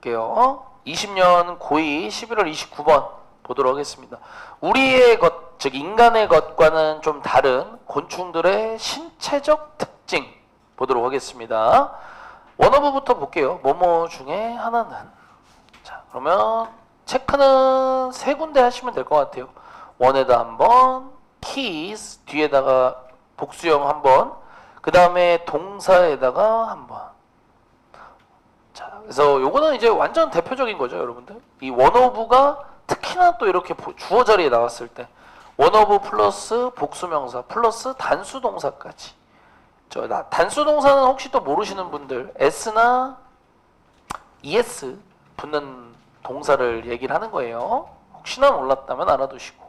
갈게요. 20년 고2 11월 29번 보도록 하겠습니다. 우리의 것, 즉 인간의 것과는 좀 다른 곤충들의 신체적 특징 보도록 하겠습니다. 원어브부터 볼게요. 뭐뭐 중에 하나는 자 그러면 체크는 세 군데 하시면 될 것 같아요. 원에다 한번 keys 뒤에다가 복수형 한번 그 다음에 동사에다가 한번 자, 그래서 요거는 이제 완전 대표적인 거죠, 여러분들. 이 원오브가 특히나 또 이렇게 보- 주어 자리에 나왔을 때 원오브 플러스 복수명사 플러스 단수 동사까지. 저 나- 단수 동사는 혹시 또 모르시는 분들 s나 es 붙는 동사를 얘기를 하는 거예요. 혹시나 몰랐다면 알아두시고.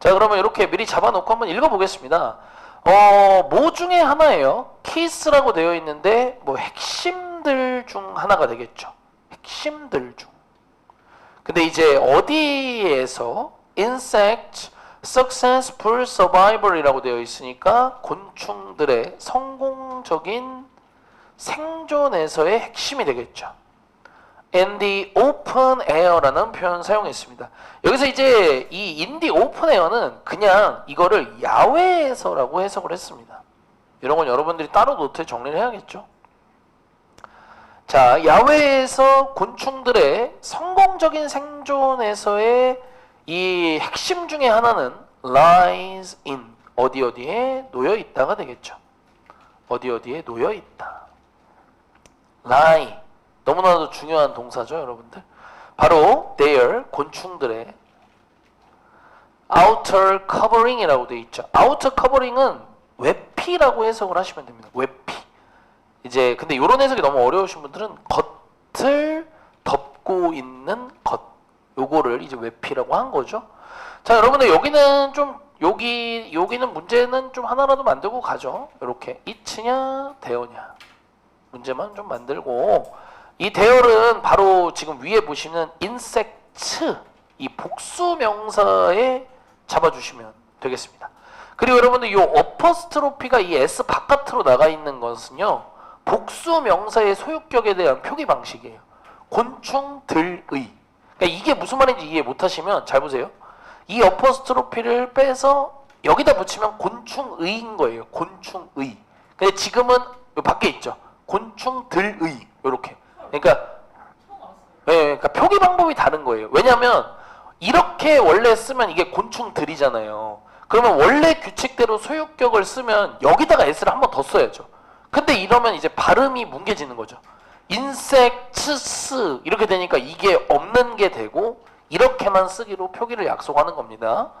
자, 그러면 이렇게 미리 잡아놓고 한번 읽어보겠습니다. 어, 뭐 중에 하나예요. 키스라고 되어 있는데 뭐 핵심 들 중 하나가 되겠죠. 핵심들 중. 근데 이제 어디에서 insect successful survival이라고 되어 있으니까 곤충들의 성공적인 생존에서의 핵심이 되겠죠. in the open air라는 표현 사용했습니다. 여기서 이제 이 in the open air는 그냥 이거를 야외에서라고 해석을 했습니다. 이런 건 여러분들이 따로 노트에 정리를 해야겠죠. 자, 야외에서 곤충들의 성공적인 생존에서의 이 핵심 중에 하나는 lies in 어디 어디에 놓여 있다가 되겠죠. 어디 어디에 놓여 있다. lie 너무나도 중요한 동사죠, 여러분들. 바로 their 곤충들의 outer covering이라고 되어 있죠. outer covering은 외피라고 해석을 하시면 됩니다. 외피. 이제 근데 이런 해석이 너무 어려우신 분들은 겉을 덮고 있는 것. 요거를 이제 외피라고 한 거죠. 자, 여러분들 여기는 좀 여기 여기는 문제는 좀 하나라도 만들고 가죠. 이렇게 이츠냐 대어냐 문제만 좀 만들고 이 대열은 바로 지금 위에 보시는 인섹트 이 복수 명사에 잡아주시면 되겠습니다. 그리고 여러분들 이 어퍼스트로피가 이 s 바깥으로 나가 있는 것은요 복수 명사의 소유격에 대한 표기 방식이에요. 곤충들의. 그러니까 이게 무슨 말인지 이해 못하시면 잘 보세요. 이 어퍼스트로피를 빼서 여기다 붙이면 곤충의인 거예요. 곤충의. 근데 지금은 요 밖에 있죠. 곤충들의 이렇게. 그러니까 예, 그러니까 표기 방법이 다른 거예요. 왜냐하면 이렇게 원래 쓰면 이게 곤충들이잖아요. 그러면 원래 규칙대로 소유격을 쓰면 여기다가 s를 한 번 더 써야죠. 근데 이러면 이제 발음이 뭉개지는 거죠. 인섹트스 이렇게 되니까 이게 없는 게 되고 이렇게만 쓰기로 표기를 약속하는 겁니다.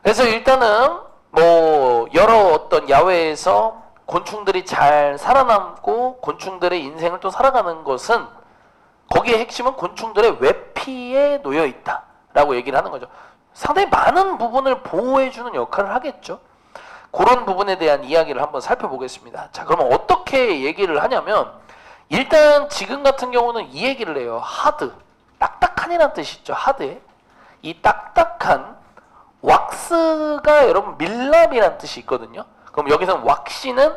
그래서 일단은 뭐 여러 어떤 야외에서 곤충들이 잘 살아남고 곤충들의 인생을 또 살아가는 것은 거기에 핵심은 곤충들의 외피에 놓여 있다라고 얘기를 하는 거죠. 상당히 많은 부분을 보호해주는 역할을 하겠죠. 그런 부분에 대한 이야기를 한번 살펴보겠습니다. 자, 그러면 어떻게 얘기를 하냐면 일단 지금 같은 경우는 이 얘기를 해요. 하드, 딱딱한이라는 뜻이 있죠. 하드에 이 딱딱한 왁스가 여러분 밀랍이라는 뜻이 있거든요. 그럼 여기서는 왁시는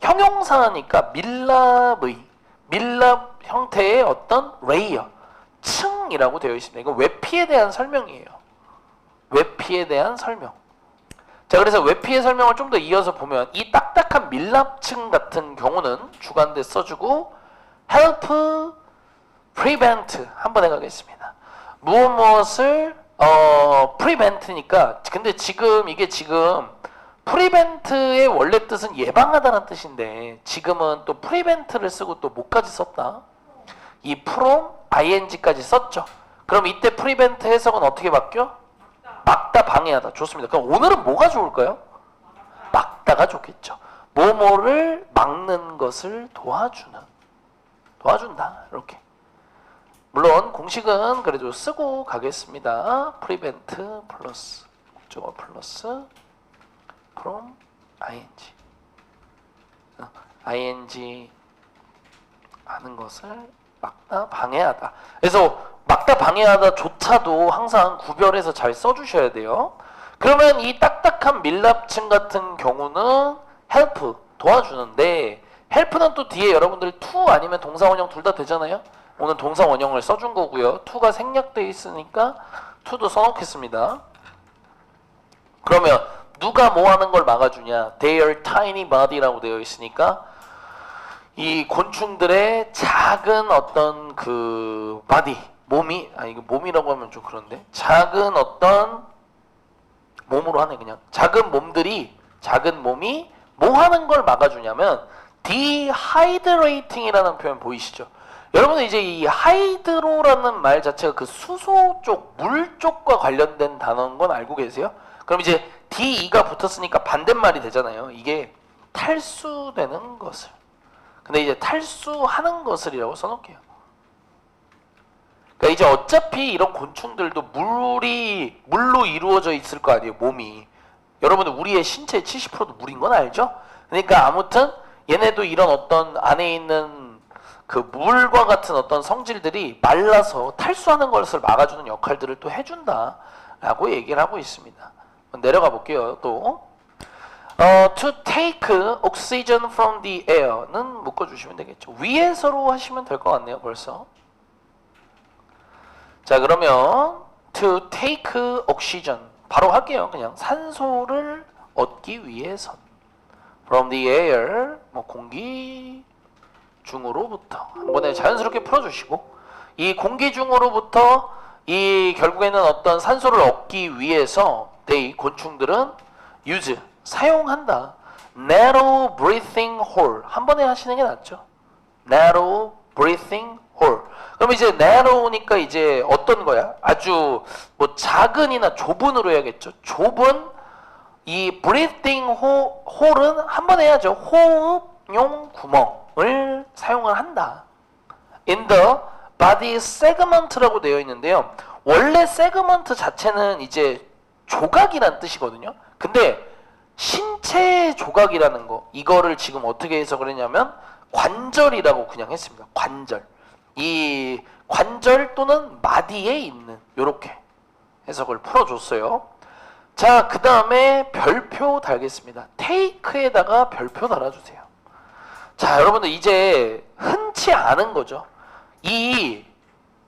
형용사니까 밀랍의 밀랍 형태의 어떤 레이어 층이라고 되어 있습니다. 이건 외피에 대한 설명이에요. 외피에 대한 설명. 자, 그래서 외피의 설명을 좀 더 이어서 보면 이 딱딱한 밀랍층 같은 경우는 주관대 써주고 help, prevent 한번 해가겠습니다. 무엇 무엇을 어 prevent니까 근데 지금 이게 지금 prevent의 원래 뜻은 예방하다는 뜻인데 지금은 또 prevent를 쓰고 또 뭐까지 썼다? 이 from ing까지 썼죠. 그럼 이때 prevent 해석은 어떻게 바뀌어? 막다 방해하다 좋습니다. 그럼 오늘은 뭐가 좋을까요? 막다가 좋겠죠. 뭐뭐를 막는 것을 도와주는 도와준다 이렇게. 물론 공식은 그래도 쓰고 가겠습니다. prevent 플러스 목적어 플러스 from ing 어, ing 하는 것을 막다 방해하다. 그래서 막다 방해하다조차도 항상 구별해서 잘 써주셔야 돼요. 그러면 이 딱딱한 밀랍층 같은 경우는 help 도와주는데 help는 또 뒤에 여러분들이 to 아니면 동사 원형 둘 다 되잖아요. 오늘 동사 원형을 써준 거고요. to가 생략돼 있으니까 to도 써놓겠습니다. 그러면 누가 뭐 하는 걸 막아주냐? Their tiny body라고 되어 있으니까 이 곤충들의 작은 어떤 그 바디 몸이 아 이거 몸이라고 하면 좀 그런데 작은 어떤 몸으로 하네 그냥 작은 몸들이 작은 몸이 뭐 하는 걸 막아주냐면 dehydrating이라는 표현 보이시죠? 여러분은 이제 이 하이드로라는 말 자체가 그 수소 쪽, 물 쪽과 관련된 단어인 건 알고 계세요? 그럼 이제 de가 붙었으니까 반대말이 되잖아요. 이게 탈수되는 것을. 근데 이제 탈수하는 것을이라고 써놓을게요. 그러니까 이제 어차피 이런 곤충들도 물이 물로 이루어져 있을 거 아니에요 몸이 여러분들 우리의 신체의 70%도 물인 건 알죠? 그러니까 아무튼 얘네도 이런 어떤 안에 있는 그 물과 같은 어떤 성질들이 말라서 탈수하는 것을 막아주는 역할들을 또 해준다라고 얘기를 하고 있습니다. 내려가 볼게요 또. 어, to take oxygen from the air는 묶어주시면 되겠죠. 위에서로 하시면 될 것 같네요 벌써. 자 그러면 to take oxygen. 바로 할게요 그냥. 산소를 얻기 위해선. From the air 뭐 공기 중으로부터. 한 번에 자연스럽게 풀어주시고. 이 공기 중으로부터 이 결국에는 어떤 산소를 얻기 위해서 they 곤충들은 use 사용한다. Narrow breathing hole. 한 번에 하시는 게 낫죠. Narrow breathing hole. 그럼 이제 narrow니까 이제 어떤 거야? 아주 뭐 작은이나 좁은으로 해야겠죠. 좁은 이 breathing ho- hole은 한 번 해야죠. 호흡용 구멍을 사용을 한다. in the body segment라고 되어 있는데요. 원래 segment 자체는 이제 조각이란 뜻이거든요. 근데 신체 조각이라는 거 이거를 지금 어떻게 해석을 했냐면 관절이라고 그냥 했습니다. 관절. 이 관절 또는 마디에 있는 요렇게 해석을 풀어줬어요. 자, 그 다음에 별표 달겠습니다. 테이크에다가 별표 달아주세요. 자, 여러분들 이제 흔치 않은 거죠. 이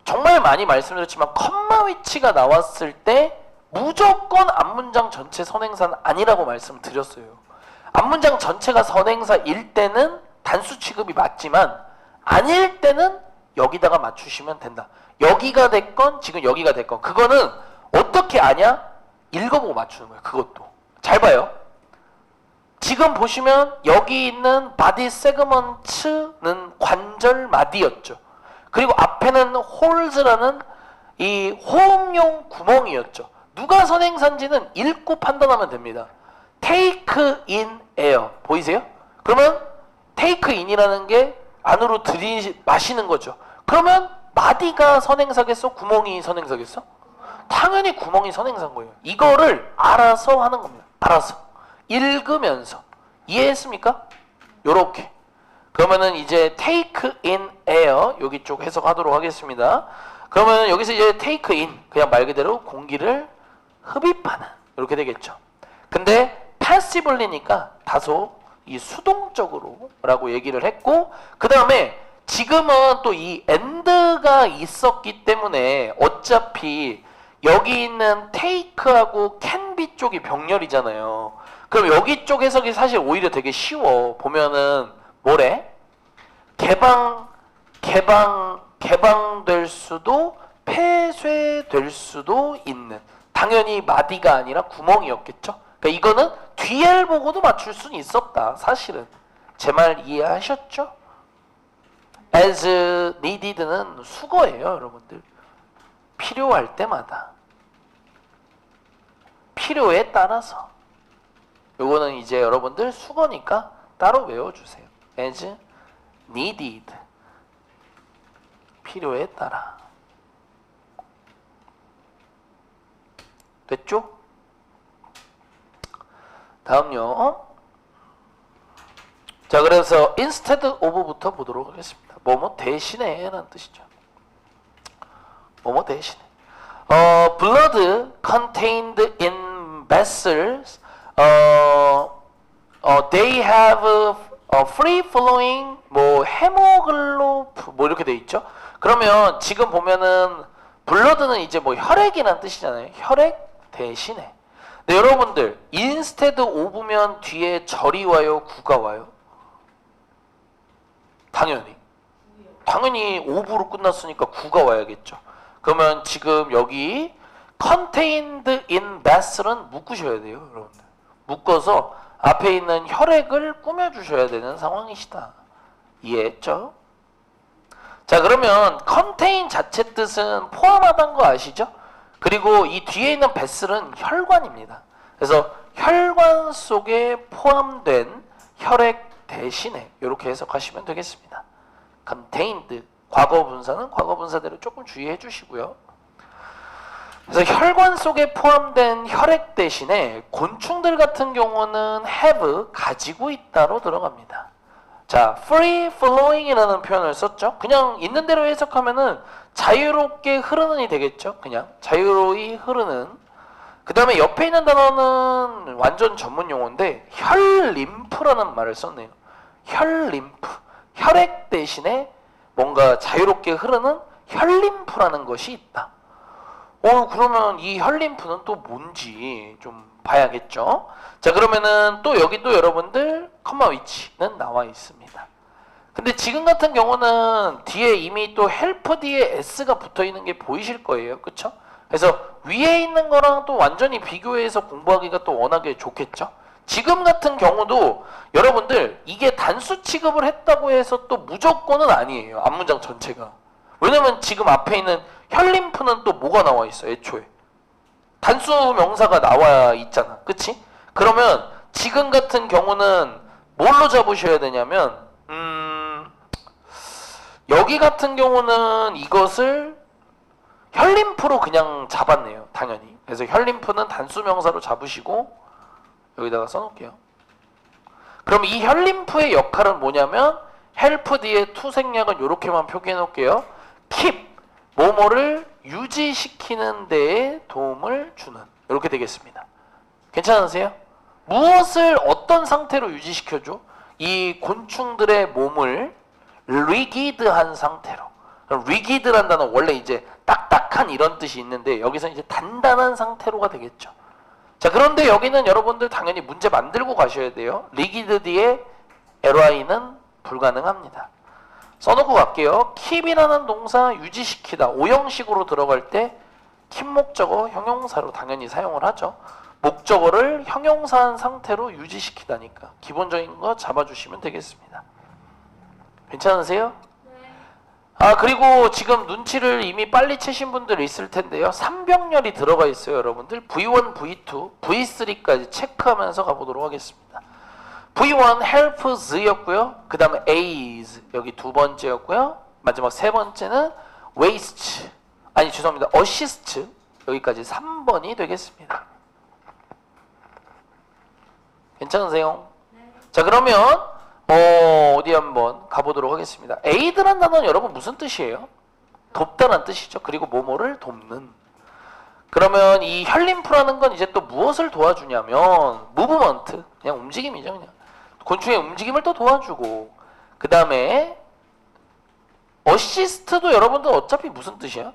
정말 많이 말씀드렸지만 컴마 위치가 나왔을 때 무조건 앞문장 전체 선행사는 아니라고 말씀드렸어요. 앞문장 전체가 선행사일 때는 단수 취급이 맞지만 아닐 때는 여기다가 맞추시면 된다. 여기가 됐건 지금 여기가 됐건 그거는 어떻게 아냐? 읽어보고 맞추는 거예요. 그것도 잘 봐요. 지금 보시면 여기 있는 바디 세그먼트는 관절 마디였죠. 그리고 앞에는 홀즈라는 이 호흡용 구멍이었죠. 누가 선행사인지는 읽고 판단하면 됩니다. take in air 보이세요? 그러면 take in이라는 게 안으로 들이 마시는 거죠. 그러면 마디가 선행사겠어? 구멍이 선행사겠어? 당연히 구멍이 선행사인 거예요. 이거를 알아서 하는 겁니다. 알아서 읽으면서 이해했습니까? 요렇게 그러면은 이제 take in air 여기 쪽 해석하도록 하겠습니다. 그러면 여기서 이제 take in 그냥 말 그대로 공기를 흡입하는 이렇게 되겠죠. 근데 passively니까 다소 이 수동적으로라고 얘기를 했고 그 다음에 지금은 또이 and가 있었기 때문에 어차피 여기 있는 can be 쪽이 병렬이잖아요. 그럼 여기 쪽 해석이 사실 오히려 되게 쉬워. 보면은 뭐래? 개방 개방 개방될 수도 폐쇄될 수도 있는 당연히 마디가 아니라 구멍이었겠죠. 그러니까 이거는 뒤를 보고도 맞출 수는 있었다. 사실은 제 말 이해하셨죠? as needed는 수거예요, 여러분들. 필요할 때마다 필요에 따라서 요거는 이제 여러분들 수거니까 따로 외워주세요. as needed 필요에 따라 됐죠? 다음요. 자, 그래서 instead of부터 보도록 하겠습니다. 뭐뭐 대신에 라는 뜻이죠. 뭐뭐 대신에. 어, blood contained in vessels. 어, 어, they have a free flowing 뭐 헤모글로프 뭐 이렇게 돼 있죠. 그러면 지금 보면은 블러드는 이제 뭐 혈액이란 뜻이잖아요. 혈액 대신에. 네, 여러분들 인스테드 오브면 뒤에 절이 와요, 구가 와요? 당연히. 당연히 오브로 끝났으니까 구가 와야겠죠. 그러면 지금 여기 contained in vessel은 묶으셔야 돼요, 여러분들. 묶어서 앞에 있는 혈액을 꾸며주셔야 되는 상황이시다. 이해했죠? 자 그러면 contain 자체 뜻은 포함하다는 거 아시죠? 그리고 이 뒤에 있는 베슬은 혈관입니다. 그래서 혈관 속에 포함된 혈액 대신에 이렇게 해석하시면 되겠습니다. contained 과거 분사는 과거 분사대로 조금 주의해 주시고요. 그래서 혈관 속에 포함된 혈액 대신에 곤충들 같은 경우는 have 가지고 있다로 들어갑니다. 자, free flowing이라는 표현을 썼죠. 그냥 있는 대로 해석하면은 자유롭게 흐르는이 되겠죠. 그냥 자유로이 흐르는. 그 다음에 옆에 있는 단어는 완전 전문 용어인데 혈림프라는 말을 썼네요. 혈림프. 혈액 대신에 뭔가 자유롭게 흐르는 혈림프라는 것이 있다. 어 그러면 이 혈림프는 또 뭔지 좀 봐야겠죠. 자 그러면은 또 여기 또 여러분들 컴마 위치는 나와 있습니다. 근데 지금 같은 경우는 뒤에 이미 또 헬프 뒤에 s가 붙어 있는 게 보이실 거예요. 그쵸? 그래서 위에 있는 거랑 또 완전히 비교해서 공부하기가 또 워낙에 좋겠죠? 지금 같은 경우도 여러분들 이게 단수 취급을 했다고 해서 또 무조건은 아니에요. 앞문장 전체가. 왜냐면 지금 앞에 있는 혈림프는 또 뭐가 나와 있어 애초에 단수 명사가 나와 있잖아. 그치? 그러면 지금 같은 경우는 뭘로 잡으셔야 되냐면 음 여기 같은 경우는 이것을 혈림프로 그냥 잡았네요 당연히. 그래서 혈림프는 단수 명사로 잡으시고 여기다가 써놓을게요. 그럼 이 혈림프의 역할은 뭐냐면 헬프 뒤에 투 생략은 이렇게만 표기해 놓을게요. keep 뭐뭐를 유지시키는 데에 도움을 주는 이렇게 되겠습니다. 괜찮으세요? 무엇을 어떤 상태로 유지시켜줘? 이 곤충들의 몸을 리기드한 상태로. 리기드란 단어 원래 이제 딱딱한 이런 뜻이 있는데 여기서 이제 단단한 상태로가 되겠죠. 자 그런데 여기는 여러분들 당연히 문제 만들고 가셔야 돼요. 리기드 뒤에 ly는 불가능합니다. 써놓고 갈게요. keep이라는 동사 유지시키다. 오형식으로 들어갈 때 keep 목적어 형용사로 당연히 사용을 하죠. 목적어를 형용사한 상태로 유지시키다니까 기본적인 거 잡아주시면 되겠습니다. 괜찮으세요? 아 그리고 지금 눈치를 이미 빨리 채신 분들 있을 텐데요. 삼병렬이 들어가 있어요, 여러분들. V1, V2, V3까지 체크하면서 가보도록 하겠습니다. V1 helps였고요. 그 다음에 A's 여기 두 번째였고요. 마지막 세 번째는 waste 아니 죄송합니다. assist 여기까지 3번이 되겠습니다. 괜찮으세요? 자 그러면 어, 어디 한번 가보도록 하겠습니다. aid란 단어는 여러분 무슨 뜻이에요? 돕다는 뜻이죠. 그리고 뭐뭐를 돕는. 그러면 이 혈림프라는 건 이제 또 무엇을 도와주냐면 무브먼트 그냥 움직임이죠 그냥 곤충의 움직임을 또 도와주고 그 다음에 어시스트도 여러분들 어차피 무슨 뜻이야?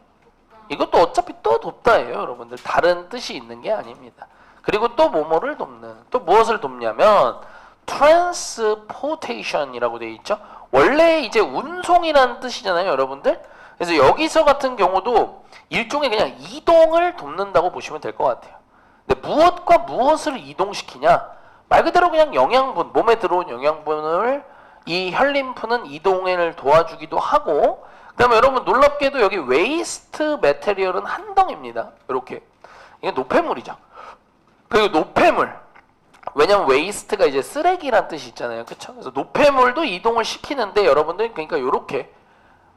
이것도 어차피 또 돕다예요 여러분들. 다른 뜻이 있는 게 아닙니다. 그리고 또 뭐뭐를 돕는 또 무엇을 돕냐면 transportation이라고 되어 있죠? 원래 이제 운송이라는 뜻이잖아요 여러분들. 그래서 여기서 같은 경우도 일종의 그냥 이동을 돕는다고 보시면 될 것 같아요. 근데 무엇과 무엇을 이동시키냐 말 그대로 그냥 영양분, 몸에 들어온 영양분을 이 혈림프는 이동을 도와주기도 하고 그다음에 여러분 놀랍게도 여기 웨이스트 메테리얼은 한 덩입니다. 이렇게 이게 노폐물이죠. 그리고 노폐물 왜냐면 웨이스트가 이제 쓰레기란 뜻이 있잖아요. 그렇죠? 그래서 노폐물도 이동을 시키는데 여러분들 그러니까 이렇게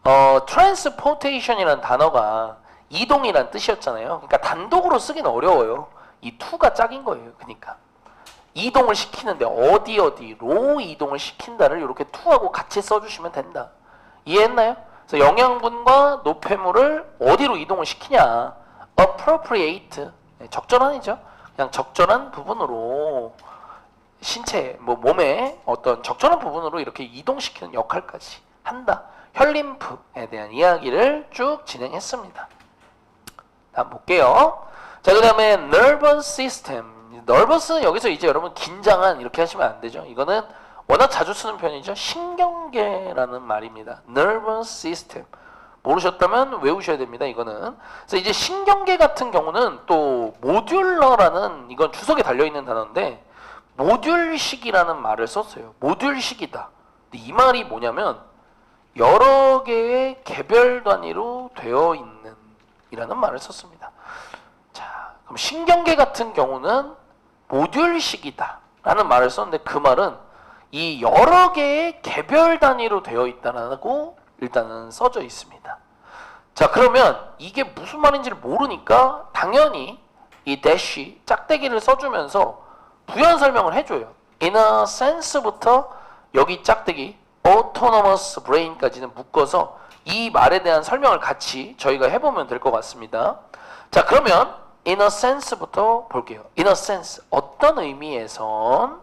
어 transportation이라는 단어가 이동이란 뜻이었잖아요. 그러니까 단독으로 쓰기는 어려워요. 이 투가 짝인 거예요. 그러니까 이동을 시키는데 어디 어디로 이동을 시킨다를 이렇게 투하고 같이 써주시면 된다. 이해했나요? 그래서 영양분과 노폐물을 어디로 이동을 시키냐? appropriate 네, 적절한이죠. 그냥 적절한 부분으로 신체 뭐 몸의 어떤 적절한 부분으로 이렇게 이동시키는 역할까지 한다. 혈림프에 대한 이야기를 쭉 진행했습니다. 다음 볼게요. 자, 그 다음에 nervous system. Nervous는 여기서 이제 여러분 긴장한 이렇게 하시면 안 되죠. 이거는 워낙 자주 쓰는 표현이죠. 신경계라는 말입니다. nervous system. 모르셨다면 외우셔야 됩니다. 이거는. 그래서 이제 신경계 같은 경우는 또 모듈러라는 이건 주석에 달려 있는 단어인데 모듈식이라는 말을 썼어요. 모듈식이다. 근데 이 말이 뭐냐면 여러 개의 개별 단위로 되어 있는 이라는 말을 썼습니다. 자, 그럼 신경계 같은 경우는 모듈식이다 라는 말을 썼는데 그 말은 이 여러 개의 개별 단위로 되어 있다라고 일단은 써져 있습니다. 자, 그러면 이게 무슨 말인지를 모르니까 당연히 이 대시 짝대기를 써주면서 부연 설명을 해줘요. in a sense부터 여기 짝대기 autonomous brain까지는 묶어서 이 말에 대한 설명을 같이 저희가 해보면 될 것 같습니다. 자, 그러면 in a sense부터 볼게요. in a sense 어떤 의미에선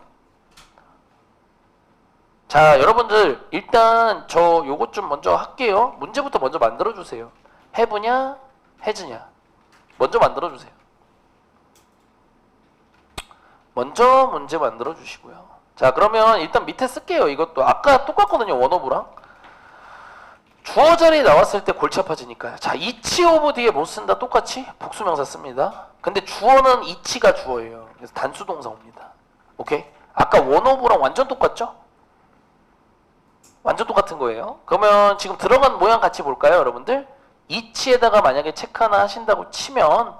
자, 여러분들 일단 저 요것 좀 먼저 할게요. 문제부터 먼저 만들어 주세요. 해보냐, 해즈냐. 먼저 만들어 주세요. 먼저 문제 만들어 주시고요. 자, 그러면 일단 밑에 쓸게요. 이것도 아까 똑같거든요. 원오브랑. 주어 자리 나왔을 때 골치 아파지니까요. 자, 이치 오브 뒤에 못 쓴다 똑같이 복수명사 씁니다. 근데 주어는 이치가 주어예요. 그래서 단수 동사 옵니다. 오케이? 아까 원 오브랑 완전 똑같죠? 완전 똑같은 거예요. 그러면 지금 들어간 모양 같이 볼까요, 여러분들? 이치에다가 만약에 체크 하나 하신다고 치면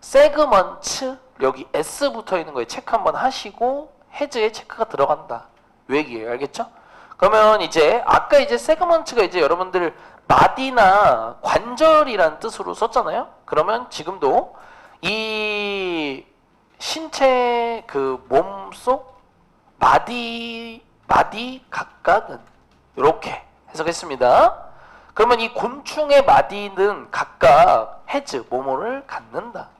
세그먼트 여기 S 붙어 있는 거에 체크 한번 하시고 헤즈에 체크가 들어간다. 요 얘기예요. 알겠죠? 그러면 이제 아까 이제 세그먼트가 이제 여러분들 마디나 관절이란 뜻으로 썼잖아요. 그러면 지금도 이 신체 그 몸속 마디 마디 각각은 이렇게 해석했습니다. 그러면 이 곤충의 마디는 각각 헤즈 모모를 갖는다.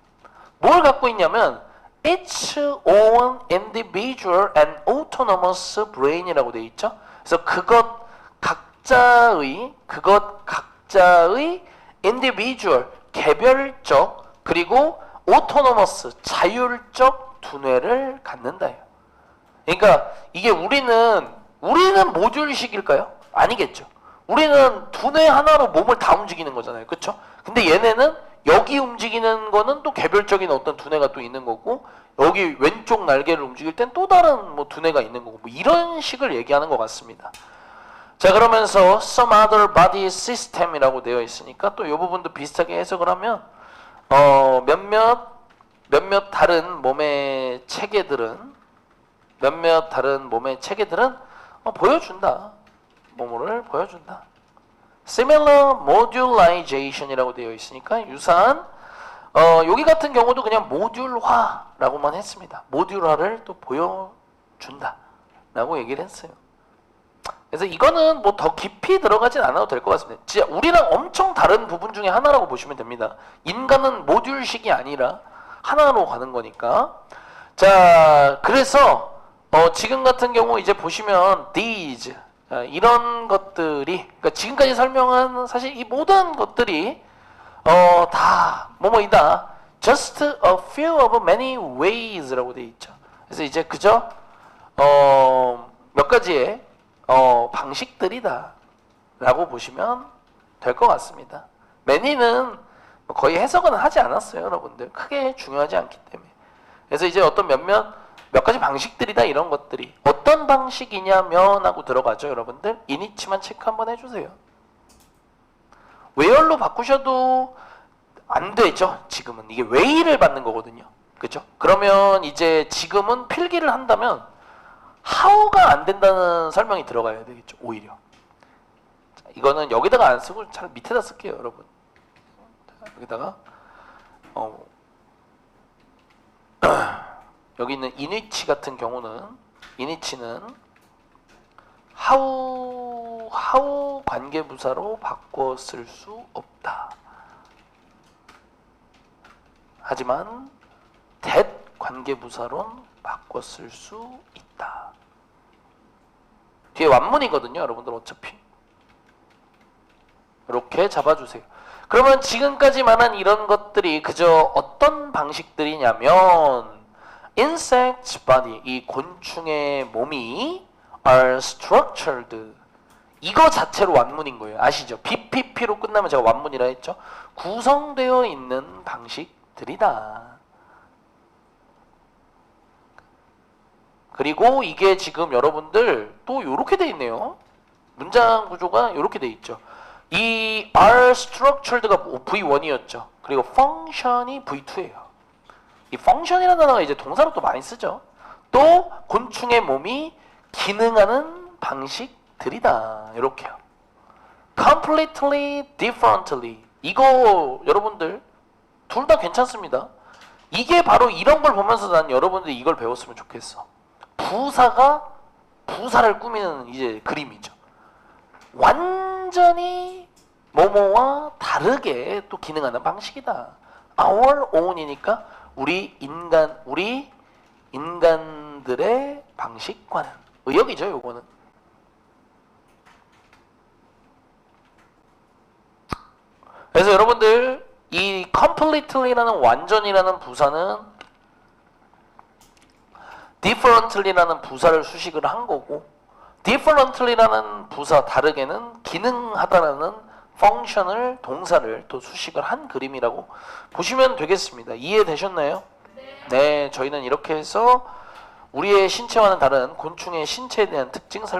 뭘 갖고 있냐면 its own individual and autonomous brain이라고 되어 있죠. 그래서 그것 각자의 그것 각자의 individual 개별적 그리고 autonomous 자율적 두뇌를 갖는다요. 그러니까 이게 우리는 우리는 모듈식일까요? 아니겠죠. 우리는 두뇌 하나로 몸을 다 움직이는 거잖아요. 그렇죠? 근데 얘네는 여기 움직이는 거는 또 개별적인 어떤 두뇌가 또 있는 거고 여기 왼쪽 날개를 움직일 땐 또 다른 뭐 두뇌가 있는 거고 뭐 이런 식을 얘기하는 것 같습니다. 자 그러면서 some other body system이라고 되어 있으니까 또 이 부분도 비슷하게 해석을 하면 어 몇몇 몇몇 다른 몸의 체계들은 몇몇 다른 몸의 체계들은 어, 보여준다. 몸을 보여준다. Similar modularization이라고 되어 있으니까 유사한 어, 여기 같은 경우도 그냥 모듈화라고만 했습니다. 모듈화를 또 보여준다라고 얘기를 했어요. 그래서 이거는 뭐 더 깊이 들어가진 않아도 될 것 같습니다. 진짜 우리랑 엄청 다른 부분 중에 하나라고 보시면 됩니다. 인간은 모듈식이 아니라 하나로 가는 거니까. 자, 그래서 어, 지금 같은 경우 이제 보시면 these 어, 이런 것들이 그러니까 지금까지 설명한 사실 이 모든 것들이 어, 다 뭐뭐이다. just a few of many ways라고 돼 있죠. 그래서 이제 그저 어, 몇 가지의 어, 방식들이다라고 보시면 될 것 같습니다. many는 거의 해석은 하지 않았어요, 여러분들. 크게 중요하지 않기 때문에. 그래서 이제 어떤 몇몇 몇 가지 방식들이다 이런 것들이 어떤 방식이냐면 하고 들어가죠, 여러분들. 이니치만 체크 한번 해주세요. 웨얼로 바꾸셔도 안 되죠. 지금은 이게 웨이를 받는 거거든요. 그렇죠? 그러면 이제 지금은 필기를 한다면 하우가 안 된다는 설명이 들어가야 되겠죠. 오히려. 자, 이거는 여기다가 안 쓰고 잘 밑에다 쓸게요, 여러분. 자, 여기다가 어, 여기 있는 이니치 같은 경우는 이니치는 하우 하우 관계부사로 쓸수 없다. 하지만 관계부사론 바꿔 쓸 수 있다. 뒤에 완문이거든요, 여러분들 어차피. 이렇게 잡아주세요. 그러면 지금까지 말한 이런 것들이 그저 어떤 방식들이냐면 insect body 이 곤충의 몸이 are structured 이거 자체로 완문인 거예요. 아시죠? BPP로 끝나면 제가 완문이라 했죠. 구성되어 있는 방식들이다. 그리고 이게 지금 여러분들 또 이렇게 돼 있네요. 문장 구조가 이렇게 돼 있죠. 이 are structured가 V1이었죠. 그리고 function이 V2예요. 이 function이라는 단어가 이제 동사로 또 많이 쓰죠. 또 곤충의 몸이 기능하는 방식들이다. 이렇게요. completely differently. 이거 여러분들 둘 다 괜찮습니다. 이게 바로 이런 걸 보면서 난 여러분들이 이걸 배웠으면 좋겠어. 부사가 부사를 꾸미는 이제 그림이죠. 완전히 뭐뭐와 다르게 또 기능하는 방식이다. Our own이니까 우리 인간 우리 인간들의 방식과는 의역이죠. 요거는. 그래서 여러분들 이 completely라는 완전이라는 부사는 differently라는 부사를 수식을 한 거고 differently라는 부사 다르게는 기능하다라는 펑션을 동사를 또 수식을 한 그림이라고 보시면 되겠습니다. 이해되셨나요? 네, 저희는 이렇게 해서 우리의 신체와는 다른 곤충의 신체에 대한 특징 살펴봤습니다.